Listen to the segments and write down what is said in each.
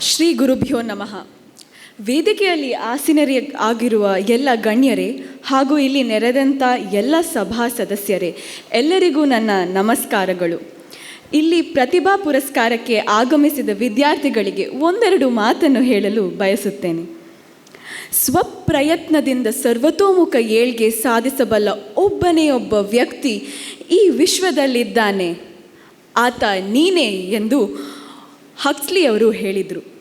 ಶ್ರೀ ಗುರುಭ್ಯೋ ನಮಃ. ವೇದಿಕೆಯಲ್ಲಿ ಆಸೀನರಿ ಆಗಿರುವ ಎಲ್ಲ ಗಣ್ಯರೇ ಹಾಗೂ ಇಲ್ಲಿ ನೆರೆದಂಥ ಎಲ್ಲ ಸಭಾ ಸದಸ್ಯರೇ, ಎಲ್ಲರಿಗೂ ನನ್ನ ನಮಸ್ಕಾರಗಳು. ಇಲ್ಲಿ ಪ್ರತಿಭಾ ಪುರಸ್ಕಾರಕ್ಕೆ ಆಗಮಿಸಿದ ವಿದ್ಯಾರ್ಥಿಗಳಿಗೆ ಒಂದೆರಡು ಮಾತನ್ನು ಹೇಳಲು ಬಯಸುತ್ತೇನೆ. ಸ್ವಪ್ರಯತ್ನದಿಂದ ಸರ್ವತೋಮುಖ ಏಳ್ಗೆ ಸಾಧಿಸಬಲ್ಲ ಒಬ್ಬನೇ ಒಬ್ಬ ವ್ಯಕ್ತಿ ಈ ವಿಶ್ವದಲ್ಲಿದ್ದಾನೆ. ಆತ ನೀನೇ ಎಂದು ಹಕ್ಸ್ಲಿ ಅವರು ಹೇಳಿದರು.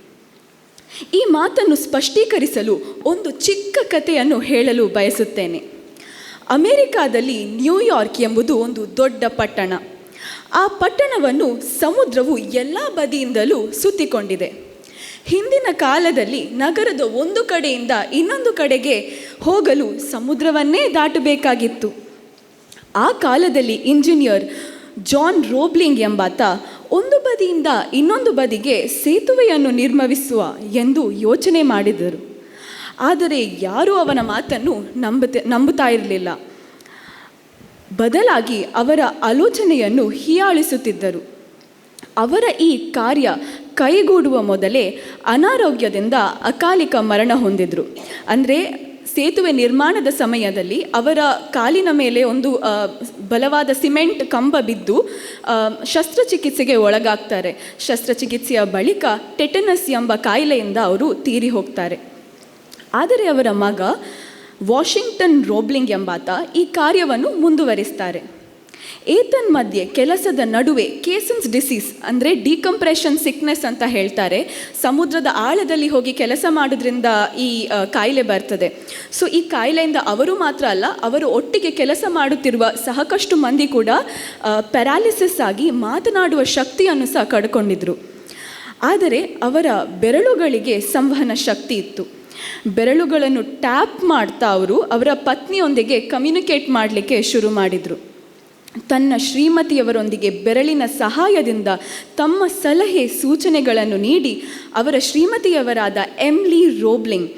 ಈ ಮಾತನ್ನು ಸ್ಪಷ್ಟೀಕರಿಸಲು ಒಂದು ಚಿಕ್ಕ ಕಥೆಯನ್ನು ಹೇಳಲು ಬಯಸುತ್ತೇನೆ. ಅಮೆರಿಕಾದಲ್ಲಿ ನ್ಯೂಯಾರ್ಕ್ ಎಂಬುದು ಒಂದು ದೊಡ್ಡ ಪಟ್ಟಣ. ಆ ಪಟ್ಟಣವನ್ನು ಸಮುದ್ರವು ಎಲ್ಲ ಬದಿಯಿಂದಲೂ ಸುತ್ತಿಕೊಂಡಿದೆ. ಹಿಂದಿನ ಕಾಲದಲ್ಲಿ ನಗರದ ಒಂದು ಕಡೆಯಿಂದ ಇನ್ನೊಂದು ಕಡೆಗೆ ಹೋಗಲು ಸಮುದ್ರವನ್ನೇ ದಾಟಬೇಕಾಗಿತ್ತು. ಆ ಕಾಲದಲ್ಲಿ ಇಂಜಿನಿಯರ್ ಜಾನ್ ರೋಬ್ಲಿಂಗ್ ಎಂಬಾತ ಒಂದು ಬದಿಯಿಂದ ಇನ್ನೊಂದು ಬದಿಗೆ ಸೇತುವೆಯನ್ನು ನಿರ್ಮಿಸುವ ಎಂದು ಯೋಚನೆ ಮಾಡಿದರು. ಆದರೆ ಯಾರೂ ಅವನ ಮಾತನ್ನು ನಂಬುತ್ತೆ, ನಂಬುತ್ತಾ ಇರಲಿಲ್ಲ. ಬದಲಾಗಿ ಅವರ ಆಲೋಚನೆಯನ್ನು ಹೀಯಾಳಿಸುತ್ತಿದ್ದರು. ಅವರ ಈ ಕಾರ್ಯ ಕೈಗೂಡುವ ಮೊದಲೇ ಅನಾರೋಗ್ಯದಿಂದ ಅಕಾಲಿಕ ಮರಣ ಹೊಂದಿದರು. ಅಂದರೆ ಸೇತುವೆ ನಿರ್ಮಾಣದ ಸಮಯದಲ್ಲಿ ಅವರ ಕಾಲಿನ ಮೇಲೆ ಒಂದು ಬಲವಾದ ಸಿಮೆಂಟ್ ಕಂಬ ಬಿದ್ದು ಶಸ್ತ್ರಚಿಕಿತ್ಸೆಗೆ ಒಳಗಾಗ್ತಾರೆ. ಶಸ್ತ್ರಚಿಕಿತ್ಸೆಯ ಬಳಿಕ ಟೆಟನಸ್ ಎಂಬ ಕಾಯಿಲೆಯಿಂದ ಅವರು ತೀರಿ ಹೋಗ್ತಾರೆ. ಆದರೆ ಅವರ ಮಗ ವಾಷಿಂಗ್ಟನ್ ರೋಬ್ಲಿಂಗ್ ಎಂಬಾತ ಈ ಕಾರ್ಯವನ್ನು ಮುಂದುವರಿಸ್ತಾರೆ. ಏತನ್ಮಧ್ಯೆ ಕೆಲಸದ ನಡುವೆ ಕೇಸನ್ಸ್ ಡಿಸೀಸ್, ಅಂದರೆ ಡಿಕಂಪ್ರೆಷನ್ ಸಿಕ್ನೆಸ್ ಅಂತ ಹೇಳ್ತಾರೆ. ಸಮುದ್ರದ ಆಳದಲ್ಲಿ ಹೋಗಿ ಕೆಲಸ ಮಾಡೋದ್ರಿಂದ ಈ ಕಾಯಿಲೆ ಬರ್ತದೆ. ಸೊ, ಈ ಕಾಯಿಲೆಯಿಂದ ಅವರು ಮಾತ್ರ ಅಲ್ಲ, ಅವರು ಒಟ್ಟಿಗೆ ಕೆಲಸ ಮಾಡುತ್ತಿರುವ ಸಾಕಷ್ಟು ಮಂದಿ ಕೂಡ ಪ್ಯಾರಾಲಿಸಿಸ್ ಆಗಿ ಮಾತನಾಡುವ ಶಕ್ತಿಯನ್ನು ಸಹ ಕಡ್ಕೊಂಡಿದ್ರು. ಆದರೆ ಅವರ ಬೆರಳುಗಳಿಗೆ ಸಂವಹನ ಶಕ್ತಿ ಇತ್ತು. ಬೆರಳುಗಳನ್ನು ಟ್ಯಾಪ್ ಮಾಡ್ತಾ ಅವರು, ಅವರ ಪತ್ನಿಯೊಂದಿಗೆ ಕಮ್ಯುನಿಕೇಟ್ ಮಾಡಲಿಕ್ಕೆ ಶುರು ಮಾಡಿದರು. ತನ್ನ ಶ್ರೀಮತಿಯವರೊಂದಿಗೆ ಬೆರಳಿನ ಸಹಾಯದಿಂದ ತಮ್ಮ ಸಲಹೆ ಸೂಚನೆಗಳನ್ನು ನೀಡಿ ಅವರ ಶ್ರೀಮತಿಯವರಾದ ಎಮ್ಲಿ ರೋಬ್ಲಿಂಗ್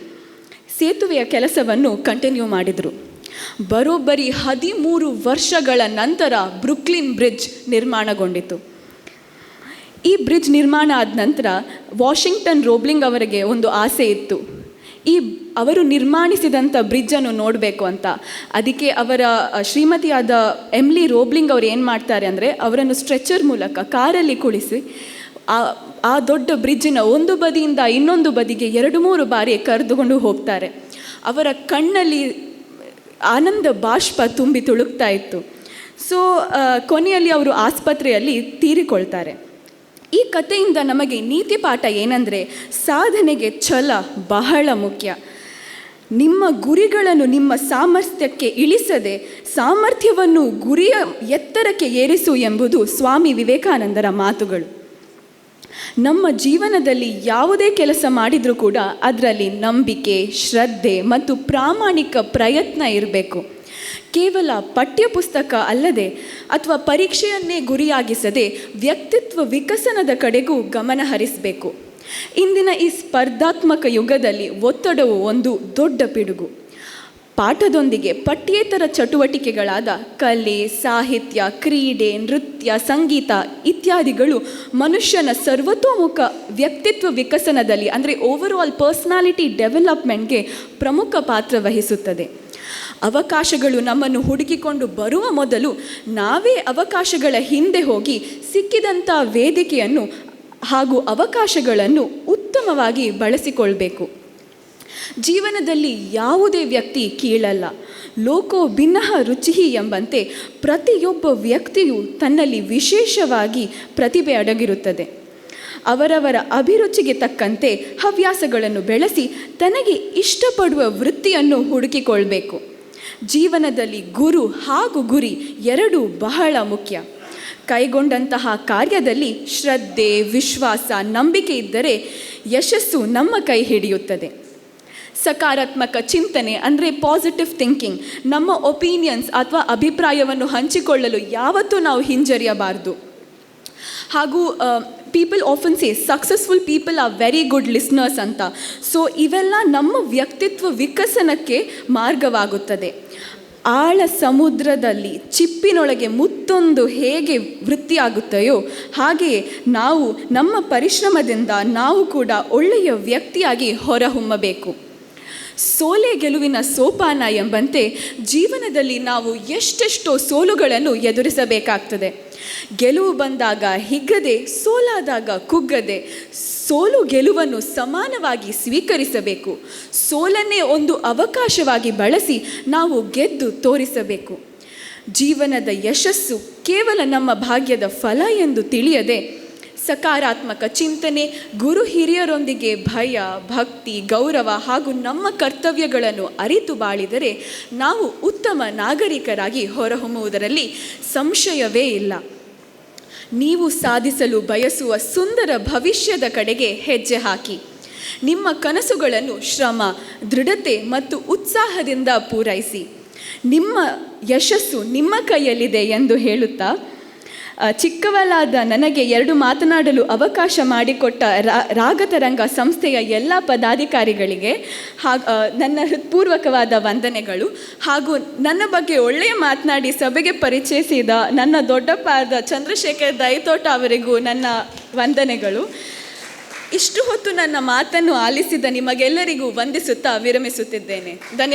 ಸೇತುವೆಯ ಕೆಲಸವನ್ನು ಕಂಟಿನ್ಯೂ ಮಾಡಿದರು. ಬರೋಬ್ಬರಿ ಹದಿಮೂರು ವರ್ಷಗಳ ನಂತರ ಬ್ರುಕ್ಲಿನ್ ಬ್ರಿಡ್ಜ್ ನಿರ್ಮಾಣಗೊಂಡಿತು. ಈ ಬ್ರಿಡ್ಜ್ ನಿರ್ಮಾಣ ಆದ ನಂತರ ವಾಷಿಂಗ್ಟನ್ ರೋಬ್ಲಿಂಗ್ ಅವರಿಗೆ ಒಂದು ಆಸೆ ಇತ್ತು. ಈ ಅವರು ನಿರ್ಮಾಣಿಸಿದಂಥ ಬ್ರಿಡ್ಜನ್ನು ನೋಡಬೇಕು ಅಂತ. ಅದಕ್ಕೆ ಅವರ ಶ್ರೀಮತಿಯಾದ ಎಮ್ಲಿ ರೋಬ್ಲಿಂಗ್ ಅವರು ಏನು ಮಾಡ್ತಾರೆ ಅಂದರೆ ಅವರನ್ನು ಸ್ಟ್ರೆಚರ್ ಮೂಲಕ ಕಾರಲ್ಲಿ ಕುಳಿಸಿ, ಆ ಆ ದೊಡ್ಡ ಬ್ರಿಡ್ಜಿನ ಒಂದು ಬದಿಯಿಂದ ಇನ್ನೊಂದು ಬದಿಗೆ ಎರಡು ಮೂರು ಬಾರಿ ಕರೆದುಕೊಂಡು ಹೋಗ್ತಾರೆ. ಅವರ ಕಣ್ಣಲ್ಲಿ ಆನಂದ ಬಾಷ್ಪ ತುಂಬಿ ತುಳುಕ್ತಾ ಇತ್ತು. ಸೊ ಕೊನೆಯಲ್ಲಿ ಅವರು ಆಸ್ಪತ್ರೆಯಲ್ಲಿ ತೀರಿಕೊಳ್ತಾರೆ. ಈ ಕಥೆಯಿಂದ ನಮಗೆ ನೀತಿ ಪಾಠ ಏನಂದರೆ ಸಾಧನೆಗೆ ಛಲ ಬಹಳ ಮುಖ್ಯ. ನಿಮ್ಮ ಗುರಿಗಳನ್ನು ನಿಮ್ಮ ಸಾಮರ್ಥ್ಯಕ್ಕೆ ಇಳಿಸದೆ ಸಾಮರ್ಥ್ಯವನ್ನು ಗುರಿಯ ಎತ್ತರಕ್ಕೆ ಏರಿಸು ಎಂಬುದು ಸ್ವಾಮಿ ವಿವೇಕಾನಂದರ ಮಾತುಗಳು. ನಮ್ಮ ಜೀವನದಲ್ಲಿ ಯಾವುದೇ ಕೆಲಸ ಮಾಡಿದರೂ ಕೂಡ ಅದರಲ್ಲಿ ನಂಬಿಕೆ, ಶ್ರದ್ಧೆ ಮತ್ತು ಪ್ರಾಮಾಣಿಕ ಪ್ರಯತ್ನ ಇರಬೇಕು. ಕೇವಲ ಪಠ್ಯಪುಸ್ತಕ ಅಲ್ಲದೆ ಅಥವಾ ಪರೀಕ್ಷೆಯನ್ನೇ ಗುರಿಯಾಗಿಸದೆ ವ್ಯಕ್ತಿತ್ವ ವಿಕಸನದ ಕಡೆಗೂ ಗಮನ ಹರಿಸಬೇಕು. ಇಂದಿನ ಈ ಸ್ಪರ್ಧಾತ್ಮಕ ಯುಗದಲ್ಲಿ ಒತ್ತಡವು ಒಂದು ದೊಡ್ಡ ಪಿಡುಗು. ಪಾಠದೊಂದಿಗೆ ಪಠ್ಯೇತರ ಚಟುವಟಿಕೆಗಳಾದ ಕಲೆ, ಸಾಹಿತ್ಯ, ಕ್ರೀಡೆ, ನೃತ್ಯ, ಸಂಗೀತ ಇತ್ಯಾದಿಗಳು ಮನುಷ್ಯನ ಸರ್ವತೋಮುಖ ವ್ಯಕ್ತಿತ್ವ ವಿಕಸನದಲ್ಲಿ ಅಂದರೆ ಓವರ್ ಆಲ್ ಪರ್ಸ್ನಾಲಿಟಿ ಡೆವಲಪ್ಮೆಂಟ್ಗೆ ಪ್ರಮುಖ ಪಾತ್ರ ವಹಿಸುತ್ತದೆ. ಅವಕಾಶಗಳು ನಮ್ಮನ್ನು ಹುಡುಕಿಕೊಂಡು ಬರುವ ಮೊದಲು ನಾವೇ ಅವಕಾಶಗಳ ಹಿಂದೆ ಹೋಗಿ ಸಿಕ್ಕಿದಂಥ ವೇದಿಕೆಯನ್ನು ಹಾಗೂ ಅವಕಾಶಗಳನ್ನು ಉತ್ತಮವಾಗಿ ಬಳಸಿಕೊಳ್ಬೇಕು. ಜೀವನದಲ್ಲಿ ಯಾವುದೇ ವ್ಯಕ್ತಿ ಕೀಳಲ್ಲ. ಲೋಕೋ ಭಿನ್ನಃ ರುಚಿಹಿ ಎಂಬಂತೆ ಪ್ರತಿಯೊಬ್ಬ ವ್ಯಕ್ತಿಯು ತನ್ನಲ್ಲಿ ವಿಶೇಷವಾಗಿ ಪ್ರತಿಭೆ ಅಡಗಿರುತ್ತದೆ. ಅವರವರ ಅಭಿರುಚಿಗೆ ತಕ್ಕಂತೆ ಹವ್ಯಾಸಗಳನ್ನು ಬೆಳೆಸಿ ತನಗೆ ಇಷ್ಟಪಡುವ ವೃತ್ತಿಯನ್ನು ಹುಡುಕಿಕೊಳ್ಬೇಕು. ಜೀವನದಲ್ಲಿ ಗುರು ಹಾಗೂ ಗುರಿ ಎರಡೂ ಬಹಳ ಮುಖ್ಯ. ಕೈಗೊಂಡಂತಹ ಕಾರ್ಯದಲ್ಲಿ ಶ್ರದ್ಧೆ, ವಿಶ್ವಾಸ, ನಂಬಿಕೆ ಇದ್ದರೆ ಯಶಸ್ಸು ನಮ್ಮ ಕೈ ಹಿಡಿಯುತ್ತದೆ. ಸಕಾರಾತ್ಮಕ ಚಿಂತನೆ ಅಂದರೆ ಪಾಸಿಟಿವ್ ಥಿಂಕಿಂಗ್ ನಮ್ಮ ಒಪಿನಿಯನ್ಸ್ ಅಥವಾ ಅಭಿಪ್ರಾಯವನ್ನು ಹಂಚಿಕೊಳ್ಳಲು ಯಾವತ್ತೂ ನಾವು ಹಿಂಜರಿಯಬಾರದು. ಹಾಗೂ people often say successful people are very good listeners ಅಂತ. ಸೊ ಇವೆಲ್ಲ ನಮ್ಮ ವ್ಯಕ್ತಿತ್ವ ವಿಕಸನಕ್ಕೆ ಮಾರ್ಗವಾಗುತ್ತದೆ. ಆಳ ಸಮುದ್ರದಲ್ಲಿ ಚಿಪ್ಪಿನೊಳಗೆ ಮುತ್ತೊಂದು ಹೇಗೆ ವೃತ್ತಿಯಾಗುತ್ತೆಯೋ, ಹಾಗೆಯೇ ನಾವು ನಮ್ಮ ಪರಿಶ್ರಮದಿಂದ ನಾವು ಕೂಡ ಒಳ್ಳೆಯ ವ್ಯಕ್ತಿಯಾಗಿ ಹೊರಹೊಮ್ಮಬೇಕು. ಸೋಲೆ ಗೆಲುವಿನ ಸೋಪಾನ ಎಂಬಂತೆ ಜೀವನದಲ್ಲಿ ನಾವು ಎಷ್ಟೆಷ್ಟೋ ಸೋಲುಗಳನ್ನು ಎದುರಿಸಬೇಕಾಗ್ತದೆ. ಗೆಲುವು ಬಂದಾಗ ಹಿಗ್ಗದೆ, ಸೋಲಾದಾಗ ಕುಗ್ಗದೆ, ಸೋಲು ಗೆಲುವನ್ನು ಸಮಾನವಾಗಿ ಸ್ವೀಕರಿಸಬೇಕು. ಸೋಲನ್ನೇ ಒಂದು ಅವಕಾಶವಾಗಿ ಬಳಸಿ ನಾವು ಗೆದ್ದು ತೋರಿಸಬೇಕು. ಜೀವನದ ಯಶಸ್ಸು ಕೇವಲ ನಮ್ಮ ಭಾಗ್ಯದ ಫಲ ಎಂದು ತಿಳಿಯದೆ ಸಕಾರಾತ್ಮಕ ಚಿಂತನೆ, ಗುರು ಹಿರಿಯರೊಂದಿಗೆ ಭಯ, ಭಕ್ತಿ, ಗೌರವ ಹಾಗೂ ನಮ್ಮ ಕರ್ತವ್ಯಗಳನ್ನು ಅರಿತು ಬಾಳಿದರೆ ನಾವು ಉತ್ತಮ ನಾಗರಿಕರಾಗಿ ಹೊರಹೊಮ್ಮುವುದರಲ್ಲಿ ಸಂಶಯವೇ ಇಲ್ಲ. ನೀವು ಸಾಧಿಸಲು ಬಯಸುವ ಸುಂದರ ಭವಿಷ್ಯದ ಕಡೆಗೆ ಹೆಜ್ಜೆ ಹಾಕಿ. ನಿಮ್ಮ ಕನಸುಗಳನ್ನು ಶ್ರಮ, ದೃಢತೆ ಮತ್ತು ಉತ್ಸಾಹದಿಂದ ಪೂರೈಸಿ. ನಿಮ್ಮ ಯಶಸ್ಸು ನಿಮ್ಮ ಕೈಯಲ್ಲಿದೆ ಎಂದು ಹೇಳುತ್ತಾ ಚಿಕ್ಕವಳಾದ ನನಗೆ ಎರಡು ಮಾತನಾಡಲು ಅವಕಾಶ ಮಾಡಿಕೊಟ್ಟ ರಾಗತರಂಗ ಸಂಸ್ಥೆಯ ಎಲ್ಲ ಪದಾಧಿಕಾರಿಗಳಿಗೆ ಹಾಗೂ ನನ್ನ ಹೃತ್ಪೂರ್ವಕವಾದ ವಂದನೆಗಳು. ಹಾಗೂ ನನ್ನ ಬಗ್ಗೆ ಒಳ್ಳೆಯ ಮಾತನಾಡಿ ಸಭೆಗೆ ಪರಿಚಯಿಸಿದ ನನ್ನ ದೊಡ್ಡಪ್ಪಾದ ಚಂದ್ರಶೇಖರ್ ದೈತೋಟ ಅವರಿಗೂ ನನ್ನ ವಂದನೆಗಳು. ಇಷ್ಟು ಹೊತ್ತು ನನ್ನ ಮಾತನ್ನು ಆಲಿಸಿದ ನಿಮಗೆಲ್ಲರಿಗೂ ವಂದಿಸುತ್ತಾ ವಿರಮಿಸುತ್ತಿದ್ದೇನೆ. ಧನ್ಯವಾದ.